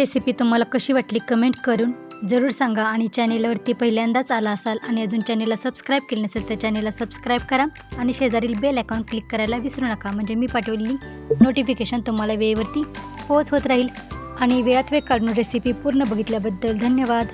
Recipe तुम्हाला कशी वाटली कमेंट करून जरूर सांगा आणि चॅनेलवरती पहिल्यांदाच आला असाल आणि अजून चॅनेलला सबस्क्राईब केले नसेल तर चॅनेलला सबस्क्राईब करा आणि शेजारील बेल अकाउंट क्लिक करायला विसरू नका. म्हणजे मी पाठवलेली नोटिफिकेशन तुम्हाला वेळेवरती पोहोच होत राहील. आणि वेळात वेळ काढून रेसिपी पूर्ण बघितल्याबद्दल धन्यवाद.